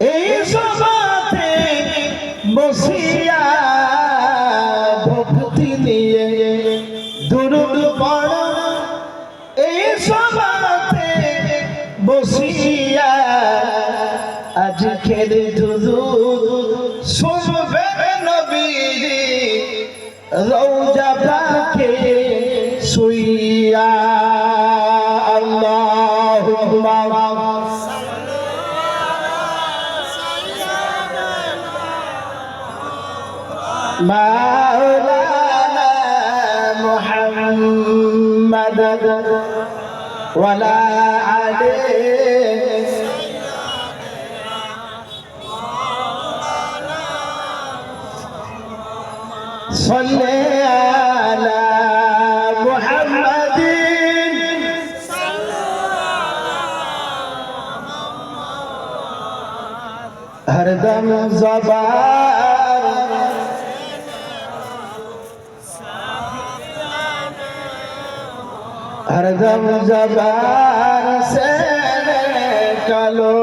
এই সভাতে বসিয়া مدد ولا عليه. صلي على محمد. هر دم زبان. हरदम जबान से कलो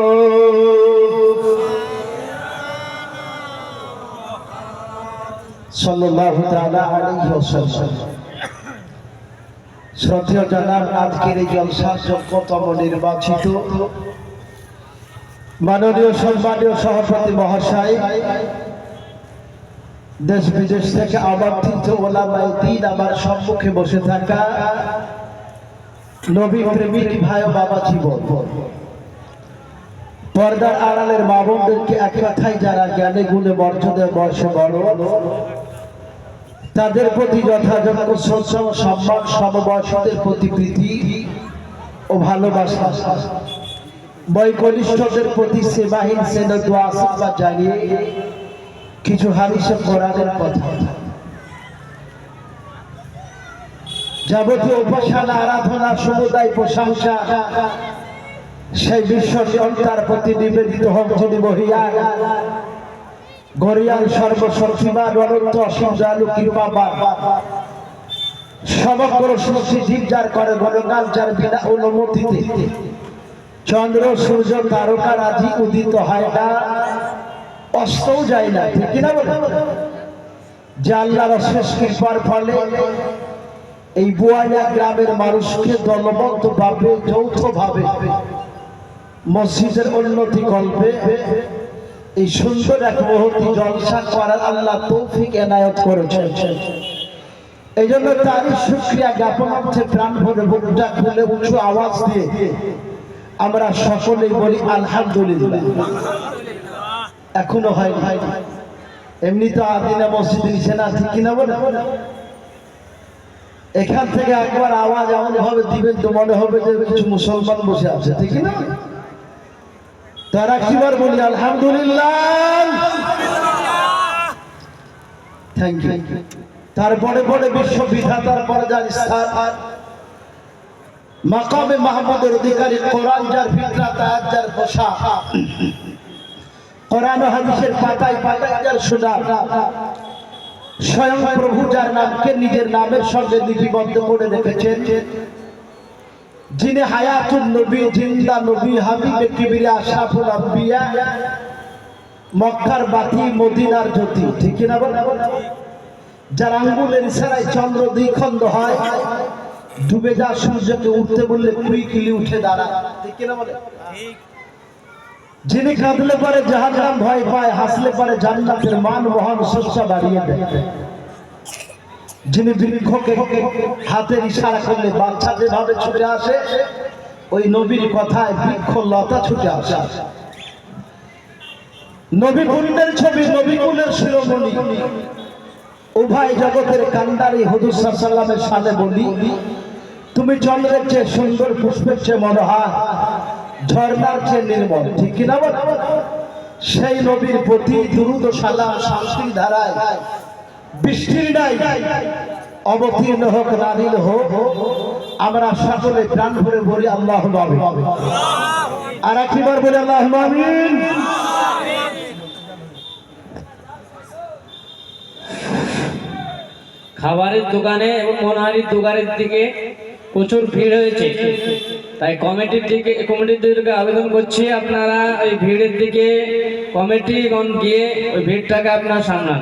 সাল্লাল্লাহু তাআলা আলাইহি ওয়াসাল্লাম শ্রদ্ধেয় জনাব আজকের এই জলসার যোগ্যতম নির্বাচিত মাননীয় সম্মানীয় সভাপতি মহাশয় দেশ বিদেশ থেকে আমন্ত্রিত ওলামাই দিন আমার সম্মুখে বসে থাকা নবী প্রেমিক ভাই বাবা জীবন। পর্দার আড়ালের মা বোনদেরকে এক কথায় যারা জ্ঞানে গুণে মর্যাদায় বয়সে বড়, তাদের প্রতি যথাযথ ও সম্মান, সমবয়সীদের প্রতি প্রীতি ও ভালোবাসা। বৈকনিষ্ঠদের প্রতি সেবাহীন সেনা দোয়া আশীর্বাদ জানিয়ে কিছু হাদিসে কোরআনের কথা। যাবতীয় উপাসনা, আরাধনা, সমুদায় প্রশংসা, সেই বিশ্ব সন্তার প্রতি নিবেদিত হোক যিনি মহিয়ার গরিয়াল সর্বশক্তিমান, অনন্ত অসীম দয়ালু, কৃপাবান। সমগ্র সৃষ্টি জীব যার করে গণকাল, যার বিনা অনুমতিতে। চন্দ্র, সূর্য, তারকা, রাজি, উদিত হয় না। অস্তও যায় না, ঠিক না বলে? যে আল্লাহর অশেষ কৃপার ফলে এই বুয়াইয়া গ্রামের মানুষকে দলবদ্ধ ভাবে যৌথ ভাবে মসজিদের উন্নতি গল্পে এই সুন্দর এক মুহূর্তে জলসা করার আল্লাহ তৌফিক এনায়ত করেছেন। এই জন্য তারই সুক্রিয়া জ্ঞাপন হচ্ছে প্রাণ ভরে বুকটা খুলে উঁচু আওয়াজ দিয়ে আমরা সকলেই বলি, আলহামদুলিল্লাহ। এখনও হয় ভাই এমনি তো আদিনা মসজিদ নিচে না, ঠিক কিনা বলে? এখান থেকে একবার আওয়াজ এমন ভাবে দিবেন তো মনে হবে যে কিছু মুসলমান বসে আছে, ঠিক না? তারা কিবার বলি, আলহামদুলিল্লাহ তারপরে পরে বিশ্ব বিধাতার পরে যার স্থান। মাকামে মাহমুদের অধিকারী কোরআন যার ফিতরাত আয়াত যার বসা কোরআন হাদিসের পাতায় পাতায় যার শোনা স্বয়ং প্রভু যার নামকে নিজের নামের সঙ্গে লিপিবদ্ধ করে রেখেছেন। যিনি হায়াতুল নবী, জিন্দা নবী, হাবিবে কিবিরে আশরাফুল আম্বিয়া, মক্কার বাতি, মদিনার জ্যোতি। ঠিক না যার আঙ্গুলের ইশারায় চন্দ্র দ্বিখণ্ড হয়, ডুবে যা সূর্যকে উঠতে বললে কুড়ি কিলি উঠে দাঁড়ায়। ঠিক না বলে? যিনি কাঁদলে পরে জাহান্নাম ভয় পায়, হাসলে পরে জান্নাতের মান মহান শস্য বাড়িয়ে দেয়। যিনি বৃক্ষকে হাতের ইশারা করলে বাচ্চা যেভাবে ছুটে আসে, ওই নবীর কথায় বৃক্ষ লতা ছুটে আসে। নবী কুণ্ডের ছবি, নবী কুলের শিরোমণি। উভয় জগতের কান্দারি হুদুর সাল্লামের সামনে বলি, তুমি চন্দ্রের চেয়ে সুন্দর, পুষ্পের চেয়ে মনোহর ঝর্ণার চেয়ে নির্মল ঠিক কিনা সেই নবীর প্রতি দুরুদ ও সালাম শান্তির ধারায়, বৃষ্টির নাই অবতীর্ণ হোক নারীল হোক, আমরা সকলে প্রাণ ভরে বলি আল্লাহ আর একবার বলি আল্লাহ খাবারের দোকানে এবং মনোহারির দোকানের দিকে প্রচুর ভিড় হয়েছে। তাই কমিটির দিকে কমিটিদেরকে আবেদন করছি আপনারা ওই ভিড়ের দিকে কমিটিগণ গিয়ে ওই ভিড়টাকে আপনারা সামলান।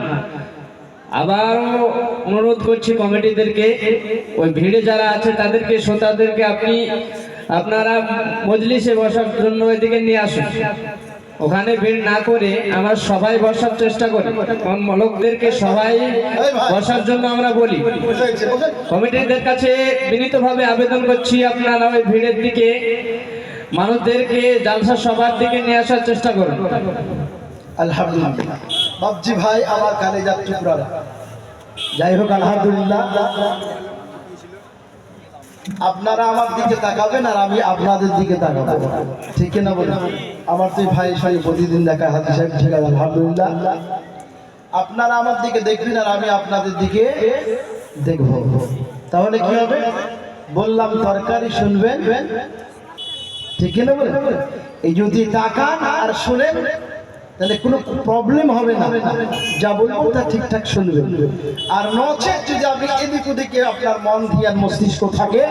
আবারও অনুরোধ করছি কমিটিদেরকে ওই ভিড়ে যারা আছে তাদেরকে, শ্রোতাদেরকে আপনি আপনারা মজলিসে বসার জন্য ওইদিকে নিয়ে আসুন। ওখানে ভিড় না করে আমরা সবাই বসার চেষ্টা করি। কারণ লোকদেরকে সবাই বসার জন্য আমরা বলি। কমিটিদের কাছে বিনীতভাবে আবেদন করছি আপনারা ওই ভিড়ের দিকে। মানুষদেরকে জালসা সবার দিকে নিয়ে আসার চেষ্টা করুন। আলহামদুলিল্লাহ। বাবজি ভাই আমার কানে টুকরা। যাই হোক আলহামদুলিল্লাহ। আপনারা আমার দিকে তাকাবেন আর আমি আপনাদের দিকে তাকাবো। ঠিক না বলে আমার তো ভাই সঙ্গে প্রতিদিন দেখা হাতি সাহেব ঠিক আছে আলহামদুলিল্লাহ। আপনারা আমার দিকে দেখবেন আর আমি আপনাদের দিকে দেখব। তাহলে কি হবে? বললাম, তরকারি শুনবেন? ঠিক না বলে এই যদি তাকান আর শুনেন তাহলে কোনো প্রবলেম হবে না। যা বলব তা ঠিকঠাক শুনবে আর নচেত যদি আপনি এদিক ওদিকে আপনার মন ধিয়ান মস্তিষ্ক থাকে,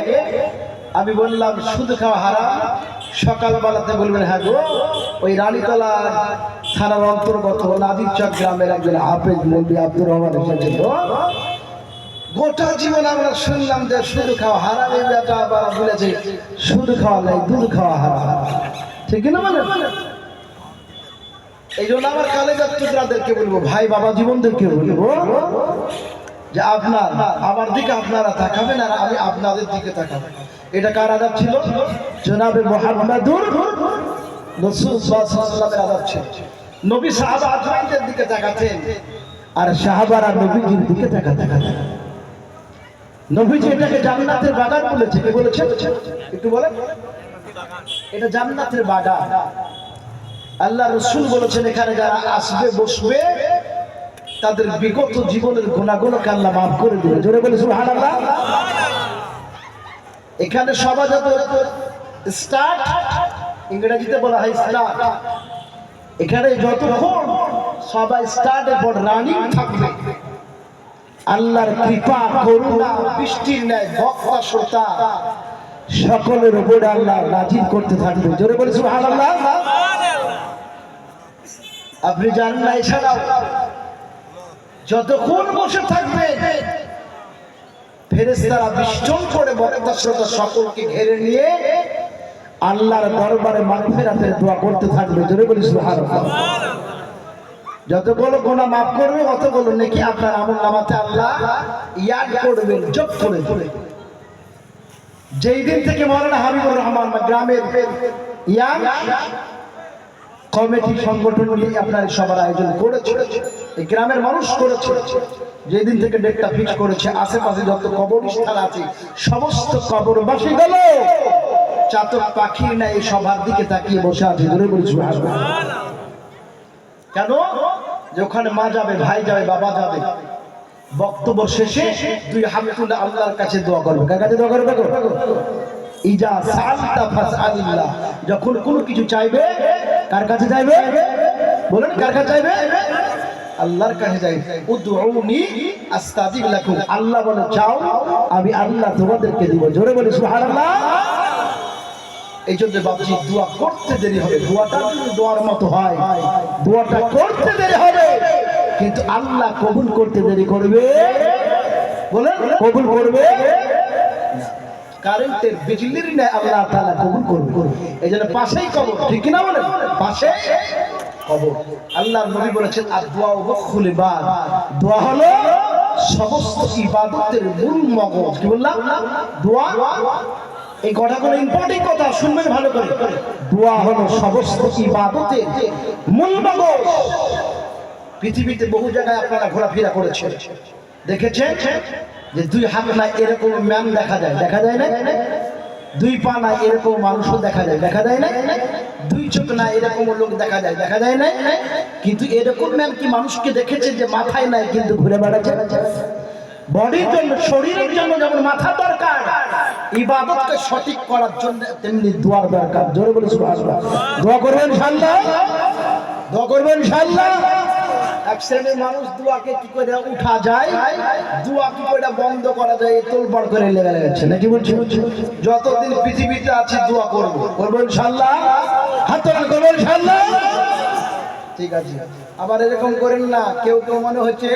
আমি বললাম শুধু খাওয়া হারাম। সকালবেলাতে বলবেন হ্যাঁ গো, ওই রানীতলা থানার অন্তর্গত নাদির চক গ্রামের একজন হাফেজ মন্ত্রী আব্দুর রহমান এসেছিল গোটা জীবন আমরা শুনলাম যে শুধু খাওয়া হারাম। এই বেটা আবার বলেছে শুধু খাওয়া নাই, দুধ খাওয়া হারাম। ঠিক না মানে এই জন্য বলব, ভাই বাবা জীবনদেরকে বলব যে আপনার, আমার দিকে আপনারা আর আমি আপনাদের দিকে এটা ছিল? নবী দিকে আর সাহাবারা নবীজির দিকে নবীজি এটাকে জান্নাতের বাগান বলেছে, কে বলেছে? একটু বলেন। এটা জান্নাতের বাগান। আল্লাহ রসুল বলেছেন, এখানে যারা আসবে, বসবে, তাদের বিগত জীবনের গুণাগুলোকে আল্লাহ মাফ করে দিবে। জোরে বলে, সুবহানাল্লাহ। এখানে সবাই যত স্টার্ট ইংরেজিতে বলা হয় স্টার্ট এখানে যতক্ষণ সবাই স্টার্টের পর রানিং থাকবে, আল্লাহর কৃপা, করুণা, বৃষ্টির ন্যায় ভক্তা শ্রোতা, সকলের উপরে আল্লাহ নাজির করতে থাকবে। জোরে বলে, সুবহানাল্লাহ। আপনি জানেন না এছাড়াও যতক্ষণ বসে থাকবে ফেরেস্তারা বিষ্টন করে বক্তা শ্রোতা সকলকে ঘেরে নিয়ে আল্লাহর দরবারে মাগফিরাতের দোয়া করতে থাকবে। জোরে বলি, সুবহানাল্লাহ। যতগুলো গোনা মাফ করবে, অতগুলো নাকি আপনার আমল নামাতে আল্লাহ ইয়াদ করবেন যোগ করে যেই দিন থেকে মৌলানা হাবিবুর রহমান গ্রামের ইয়াং কমিটি সংগঠন নিয়ে আপনার সবার আয়োজন করেছে। এই গ্রামের মানুষ করেছে। যেদিন থেকে ডেটটা ফিক্স করেছে, আশেপাশে যত কবরস্থান আছে, সমস্ত কবরবাসী গেল। চাতক পাখির না এই সবার দিকে তাকিয়ে বসে আছে। ধরে বলছি কেন? যে ওখানে মা যাবে, ভাই যাবে, বাবা যাবে। বক্তব্য শেষে দুই হাত তুলে আল্লাহর কাছে দোয়া করবে। কার কাছে দোয়া করবে? ইজা সালতা ফাসআলিল্লাহ। যখন কোনো কিছু চাইবে, কার কাছে চাইবে? বলেন, কার কাছে চাইবে? আল্লাহর কাছে চাইবে। উদউনি আস্তাজিব লাকুম। আল্লাহ বলে, চাও, আমি আল্লাহ তোমাদেরকে দিব। জোরে বলি, সুবহানাল্লাহ। এই জন্য বাবজি দোয়া করতে দেরি হবে। দোয়াটা দোয়ার মতো হয়। দোয়াটা করতে দেরি হবে। কিন্তু আল্লাহ কবুল করতে দেরি করবে। বলেন, কবুল করবে। কারেন্টের বিজলির নেয় আল্লাহ তাআলা কবুল করবে এই জন্য পাশেই কবর, ঠিক না বলেন? পাশে কবর। আল্লাহ নবী বলেছেন আর দোয়া মুখুল ইবাদ। দোয়া হলো সমস্ত ইবাদতের মূল মগজ। কি বললাম? দোয়া। এই কথাগুলো ইম্পর্টেন্ট কথা, শুনবেন ভালো করে। দোয়া হলো সমস্ত ইবাদতের মূল মগজ। পৃথিবীতে বহু জায়গায় আপনারা ঘোরাফেরা করেছেন। দেখেছেন? যে দুই হাত না এরকম ম্যাম দেখা যায় দেখা যায় না? দুই পা না এরকম মানুষও দেখা যায় দেখা যায় না? দুই চোখ না এরকম লোক দেখা যায় দেখা যায় না? কিন্তু এরকম ম্যাম কি মানুষকে দেখেছে যে মাথায় নাই, কিন্তু ঘুরে বেড়াচ্ছে? বডির জন্য, শরীরের জন্য যেমন মাথা দরকার, ইবাদতকে সঠিক করার জন্য তেমনি দোয়ার দরকার। জোরে বলে সুবহানাল্লাহ। দোয়া করবেন ইনশাআল্লাহ? দোয়া করবেন এক শ্রেণির মানুষ দুয়াকে কি করে উঠা যায়, দুয়া কি করে বন্ধ করা যায় তোলপাড় করে লেগে গেছে নাকি বলছি? যতদিন পৃথিবীতে আছে, দোয়া করব। করব ইনশাল্লাহ হাত করব ইনশাল্লাহ ঠিক আছে। আবার এরকম করেন না, কেউ কেউ মনে হচ্ছে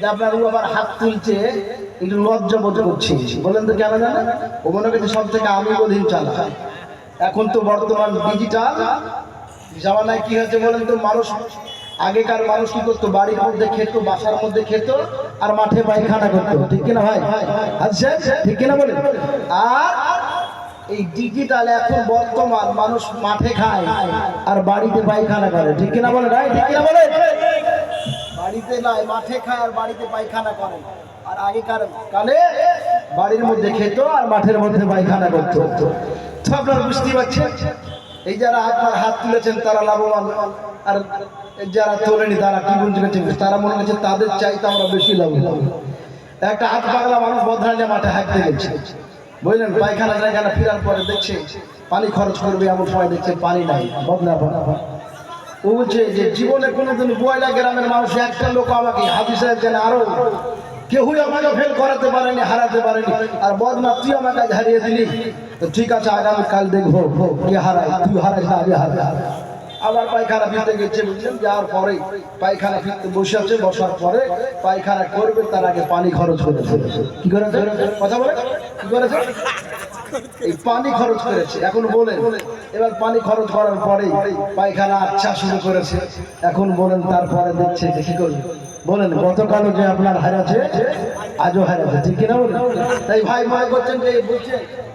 যে আপনার আবার হাত তুলছে, একটু লজ্জা বোধ করছে। বলেন তো কেন জানেন? ও মনে করছে সব থেকে আমি অধীন চালা এখন তো বর্তমান ডিজিটাল জামানায় কি হয়েছে বলেন তো? মানুষ আগেকার মানুষ কি করতো? বাড়ির মধ্যে খেত, বাসার মধ্যে খেত, আর মাঠে পায়খানা করতো। ঠিক কিনা ভাই? আচ্ছা ঠিক কিনা বলেন? আর এই ডিজিটাল এখন বর্তমান মানুষ মাঠে খায়, আর বাড়িতে পায়খানা করে। ঠিক কিনা বলে ভাই, ঠিক কিনা বলে বাড়িতে নয় মাঠে খায়, আর বাড়িতে পায়খানা করে। আর আগেকার কালে বাড়ির মধ্যে খেত, আর মাঠের মধ্যে পায়খানা করতো। তো আপনারা বুঝতে পারছেন? এই যারা আপনার হাত তুলেছেন, তারা লাভবান। আর যারা তোলেনি, তারা কি বুঝতে তারা মনে হচ্ছে তাদের চাইতে আমরা বেশি লাভবান। একটা হাত পাগলা মানুষ বদরানিয়া মাঠে হাঁটতে গেছে। বুঝলেন? পায়খানা জায়গাটা ফেরার পরে দেখছে পানি খরচ করবে এমন সময় দেখছে পানি নাই বদলা বদলা ও বলছে যে জীবনে কোনোদিন বয়লা গ্রামের মানুষ একটা লোক আমাকে হাফিজ সাহেব যেন আরও কেউই আমাকে ফেল করাতে পারেনি, হারাতে পারেনি। আর বদনা, তুই আমাকে হারিয়ে দিলি। তো ঠিক আছে আগামী কাল দেখব। কে হারাই তুই হারাই না, আমি হারাই আবার পায়খানা ফিরতে গেছে বুঝলেন? যাওয়ার পরে পায়খানা ফিরতে বসে আছে, বসার পরে পায়খানা করবে, তার আগে পানি খরচ করেছে কি করেছে? কথা বলে? কি করেছে? এই পানি খরচ করেছে। এখন বলেন, এবার পানি খরচ করার পরে পায়খানা আচ্ছা শুরু করেছে। এখন বলেন, তারপরে দেখছে যে কি করবে? বলেন, গতকালও যে আপনার হারাছে আজও হারাছে ঠিক কিনা বলেন? তাই ভাই মনে করছেন যে বলছে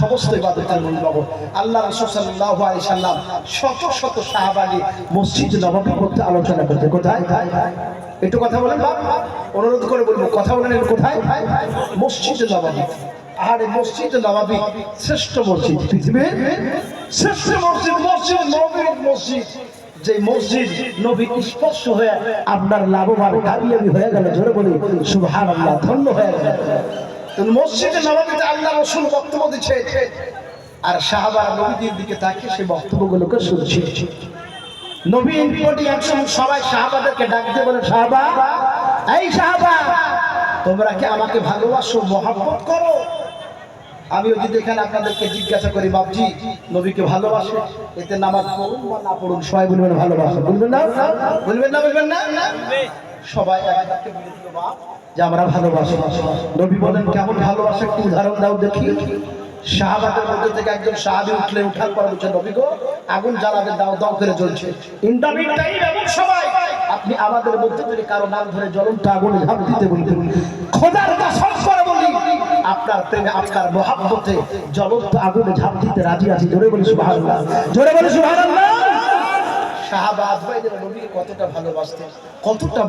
সমস্ত ইবাদতের মূল আল্লাহ রাসূল সাল্লাল্লাহু আলাইহি সাল্লাম শত শত সাহাবাগে মসজিদ নববী করতে আলোচনা করতে কোথায়? একটু কথা বলেন অনুরোধ করে বলব, কথা বলেন কোথায়? মসজিদ নববী। আর মসজিদ নবাবী শ্রেষ্ঠ মসজিদ পৃথিবীর শ্রেষ্ঠ মসজিদ মসজিদ নবীর মসজিদ। যে মসজিদ নবী স্পর্শ হয়ে আপনার লাভবান, কামিয়াবি হয়ে গেল, জোরে বলি সুবহান আল্লাহ ধন্য হয়ে গেল। মসজিদে নবাবিতে আল্লাহ রসুল বক্তব্য দিচ্ছে। আর সাহাবার নবীদের দিকে তাকিয়ে সেই বক্তব্যগুলোকে শুনছি। নবী ইনপোর্টি একসময় সবাই সাহাবাদেরকে ডাক দিয়ে বলে, সাহাবা, এই সাহাবা, তোমরা কি আমাকে ভালোবাসো, মহাব্বত করো? আমি যদি এখানে আপনাদেরকে জিজ্ঞাসা করি বাবজি নবীকে ভালোবাসে? এতে নামাজ পড়ুন বা না পড়ুন, সবাই বলবেন, ভালোবাসো। বলবেন না? বলবেন না? বলবেন না? সবাই এক বলে দিল, বাপ যে আমরা ভালোবাসি। নবী বলেন, কেমন ভালোবাসে একটু উদাহরণ দাও দেখি। মধ্যে থেকে একজন সাহাবি উঠলে, উঠার পর নবী গো, আগুন দাও দাও করে আপনি আমাদের মধ্যে কারও নাম ধরে জ্বলন্ত আগুনে ঝাঁপ দিতে বলতে খোদার করে বলি, আপনার প্রেমে, আপনার মহাব্বতে জ্বলন্ত আগুনে ঝাঁপ দিতে রাজি আছি। জোরে বলি সুবহানাল্লাহ। জোরে বলি সাহাবা নবীকে কতটা ভালোবাসতেন, কতটা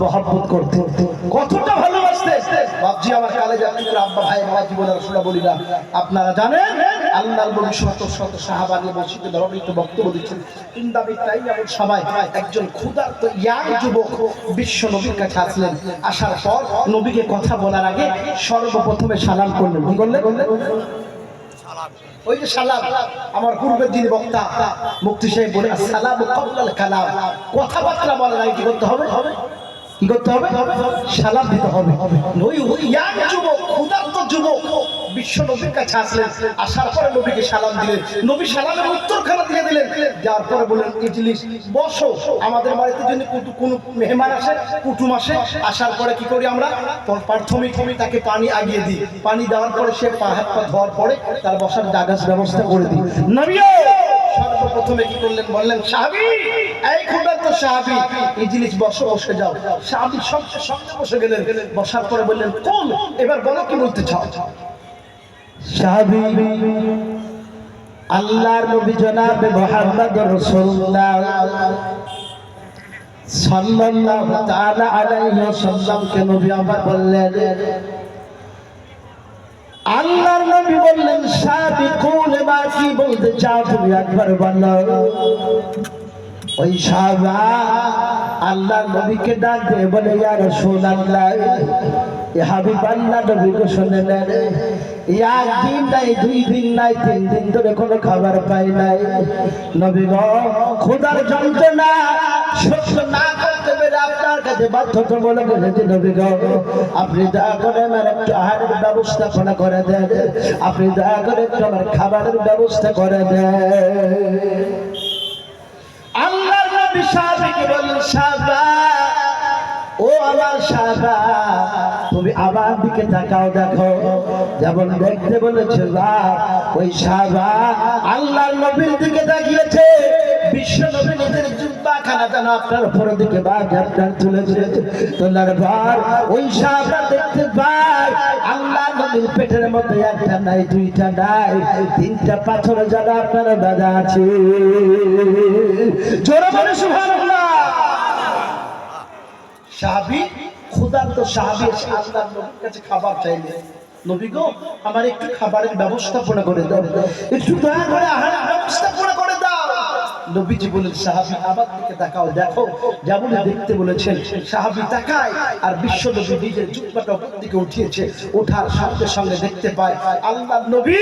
কতটা বাপজি, আমার কালে আব্বা ভাই, বাবা রসুলা বলি না, আপনারা জানেন, আল্লাহর নবী শত শত সাহাবা নিয়ে মসজিদে বক্তব্য দিচ্ছেন। ইন্দাবি তাই এমন সবাই একজন ক্ষুধার্ত ইয়াং যুবক বিশ্ব নবীর কাছে আসলেন। আসার পর নবীকে কথা বলার আগে সর্বপ্রথমে সালাম করলেন। কি করলেন? ওই যে সালাম, আমার পূর্বের দিন বক্তা মুক্তি সাহেব বলে সালাম কবলাল কালাম। কথাবার্তা বলার আগে কি করতে হবে? কি করতে হবে? সালাম দিতে হবে। ওই ওই যুবক ক্ষুদার্ত যুবক। বিশ্ব নবীর কাছে আসলেন। আসার পরে নবীকে সালাম দিলেন। নবী সালামের উত্তরখানা দিয়ে দিলেন। যার পরে বললেন ইজলিস বসো। আমাদের বাড়িতে যদি কোনো মেহমান আসে, কুটুম আসে, আসার পরে কি করি আমরা? প্র- প্রাথমিক তাকে পানি আগিয়ে দিই। পানি দেওয়ার পরে সে পা হাত পা ধোয়ার পরে তার বসার জাগাস ব্যবস্থা করে দিই। নবীও সর্বপ্রথমে কি করলেন? বললেন, সাহাবি, এই তো সাহাবি। এই জিনিস বসো, বসে যাও। সাহাবি সঙ্গে সঙ্গে বসে গেলেন। বসার পরে বললেন, কোন? এবার বলো কি বলতে চাও? সাহাবি, আল্লাহর নবী জনাবে মুহাম্মদ রাসূলুল্লাহ সাল্লাল্লাহু তাআলা আলাইহি ওয়াসাল্লামকে নবী আবার বললেন, আল্লাহর নবী বললেন সাবিকুল মা কি বলতে চাও তুমি একবার বলো। ওই সাহাবা আল্লাহ নবীকে ডাক দিয়ে বলে, ইয়া রাসূলুল্লাহ আল্লাহ শুনে দুই দিন নাই, তিন দিন খাবার পাই নাই। নবী গো, খোদার যন্ত্রণা না করতে পেরে আপনার কাছে বাধ্যতামূলক বলেছে নবী আপনি দয়া করে আমার একটু আহারের ব্যবস্থাপনা করে দেন। আপনি দয়া করে আমার খাবারের ব্যবস্থা করে দেন। আল্লাহর নবী ও আমার সাহাবা তুমি আমার দিকে তাকাও, দেখো। যেমন দেখতে বলেছে ওই সাহাবা আল্লাহর নবীর দিকে তাকিয়েছে। বিশ্ব আপনার দিকে তুলেছে ওই দেখতে আল্লাহ মধ্যে নাই, দুইটা তিনটা পাথর যেন আপনার বাধা আছে। জোরে বলে সাহাবি, ক্ষুধার্ত সাহাবি এসে আল্লাহর নবীর কাছে খাবার চাইলে, নবী গো, আমার একটু খাবারের ব্যবস্থাপনা করে দাও। একটু দয়া করে আহারের ব্যবস্থাপনা করে দাও। নবীজি বলেন, সাহাবি, আমার দিকে তাকাও, দেখো, যেমন দেখতে বলেছেন, সাহাবি তাকায় আর বিশ্ব নবী নিজের জুব্বাটা উপর দিকে উঠিয়েছে, ওঠার সঙ্গে সঙ্গে দেখতে পায় আল্লাহ নবী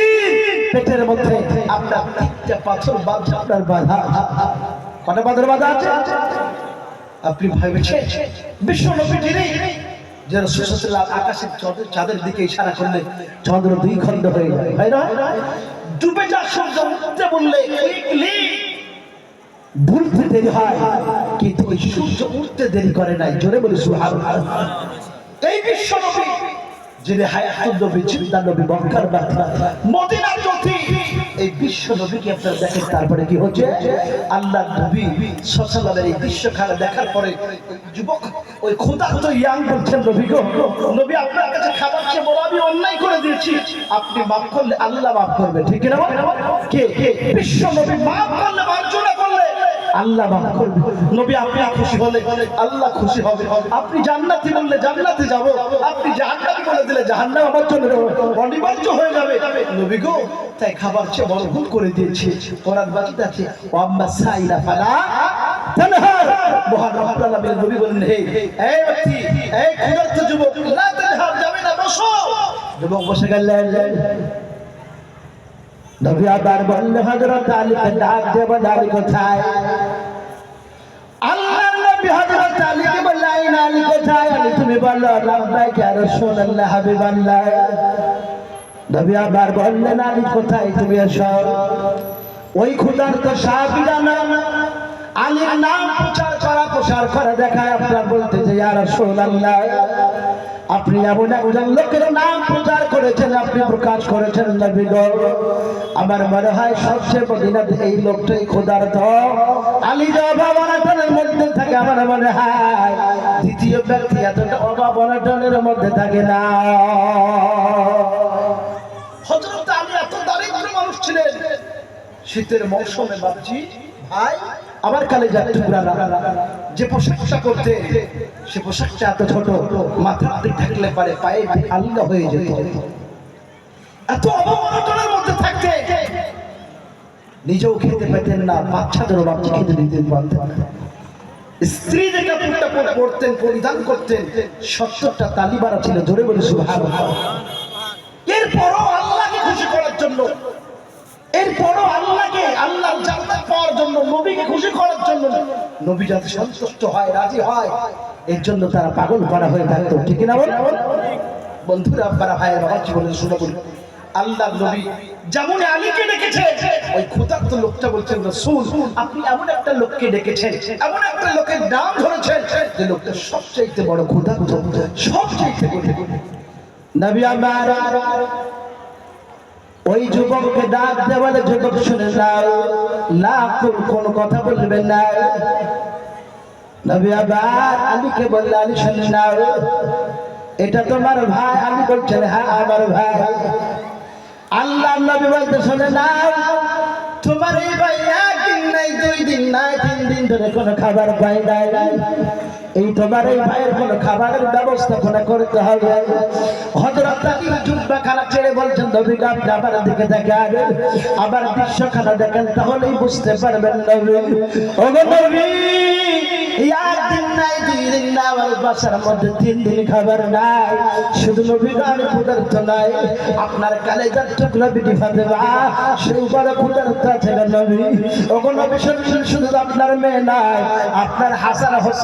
পেটের মধ্যে আপনার তিনটা পাথর বাঁধা আপনার বাধা। কটা পাথর বাধা আছে? আপনি ভেবেছেন বিশ্ব নবী যিনি, যে রসুল্লাহ আকাশের চাঁদের দিকে ইশারা করলে চন্দ্র দুই খণ্ড হয়ে যায়। তাই না? ডুবে সূর্য বললে ভুলতে দেরি হয়, কিন্তু ওই সূর্য উঠতে দেরি করে নাই। জোরে বলি সুবহানাল্লাহ। এই বিশ্ব নবী যিনি হায়াতুল নবী জিন্দা নবী, মক্কার বার্তা মদিনার জ্যোতি এই বিশ্ব নবীকে দেখেন? তারপরে কি হচ্ছে? আল্লাহ নবী এই বিশ্ব খেলা দেখার পরে যুবক, ওই ইয়াং বলছেন, নবী গো, নবী আপনার কাছে খাবার আমি অন্যায় করে দিয়েছি। আপনি মাফ করলে, আল্লাহ মাফ করবে। ঠিক না কে? বিশ্ব নবী মাফ করলে মার্জনা আল্লাহ করবে। নবী আপনি খুশি হলে আল্লাহ খুশি হবে। আপনি জান্নাতি বললে জান্নাতে যাব। আপনি জাহান্নামি বলে দিলে জাহান্নাম আমার জন্য অনিবার্য হয়ে যাবে। নবী গো, তাই খাবার চেয়ে বড় ভুল করে দিয়েছি। কোরআন বাজিতে আছে। ওয়াম্মা সাইলা ফালা তানহার। মহান রব্বুল আলামিন নবী বলেন হে, এই ব্যক্তি, এই ক্ষুধার্ত যুবক, লা তানহার, যাবে না, বসো। যুবক বসে গেলেন। নবী আবার বললে, হযরত আলীকে ডাক দেব কোথায়? আল্লাহ নবী হযরত আলীকে বললে আইন আলী কোথায়? আলী, তুমি বলল লাব্বাইক ইয়া রাসূলুল্লাহ, হাবিবাল্লাহ। নবী আবার বললেন আলী কোথায়? তুমি এসো। ওই খুদার তো সাহাবীরা নাম আলীর নাম প্রচার করা, প্রসার করে দেখায়, আপনার বলতে যে, ইয়া রাসূলুল্লাহ। আপনি এমন একজন লোকের নাম প্রচার করেছেন, আপনি প্রকাশ করেছেন, নবী গো। আমার মনে হয় সবচেয়ে মদিনাতে এই লোকটাই খোদার তো আলী অভাব মধ্যে থাকে, আমার মনে হয় দ্বিতীয় ব্যক্তি এতটা অভাব অনাটনের মধ্যে থাকে না। এত মানুষ শীতের মৌসুমে ভাবছি ভাই আমার কালে যা টুকরা না যে পোশাকটা করতে সে পোশাকটা এত ছোট, মাথার দিক থাকলে পারে, পায়ে আলগা হয়ে যেত। এত অবমাননার মধ্যে থাকতে নিজেও খেতে পেতেন না, বাচ্চাদেরও বাচ্চা খেতে দিতেন পারতেন স্ত্রী যে কাপড়টা পরে, পরতেন, পরিধান করতেন, সত্তরটা তালিবারা ছিল ধরে বলে সুবহানাল্লাহ। এরপরও আল্লাহকে খুশি করার জন্য এরপরও আল্লাহকে আল্লাহর জান্নাত পাওয়ার জন্য, নবীকে খুশি করার জন্য নবী যাতে সন্তুষ্ট হয়, রাজি হয়, এর জন্য তারা পাগল করা হয়ে থাকতো। ঠিক না বল? বন্ধুরা, আপনারা ভাইয়ের আমার জীবনে শুনে বলি। আল্লাহ নবী যেমন আলীকে ডেকেছে, ওই ক্ষুধার্ত লোকটা বলছেন, রসুল, আপনি এমন একটা লোককে ডেকেছেন, এমন একটা লোকের নাম ধরেছেন যে লোকটা সবচাইতে বড় ক্ষুধার্ত বড় নবী আমার ওই যুবককে ডাক দেওয়ার যুবক, শুনে নাও। লাভ কোন কথা বলবেন না। নবী আবার আলীকে বললে, আলী, শুনে নাও। এটা তোমার ভাই। আলী বলছেন হ্যাঁ আমার ভাই। আল্লাহ নবী বলতে, শুনে নাও, তোমার এই ভাই একদিন নাই, দুই দিন নাই, তিন দিন ধরে কোনো খাবার পাই নাই। এই তোমার এই ভাইয়ের কোনো খাবারের ব্যবস্থাপনা করতে হবে? আবার দৃশ্যখানা দেখেন বুঝতে পারবেন না মধ্যে তিন দিন খাবার নাই। শুধু নাই। আপনার কালেজার টুকরা বিটি নবী। শুধু আপনার মেয়ে নাই। আপনার হোসেন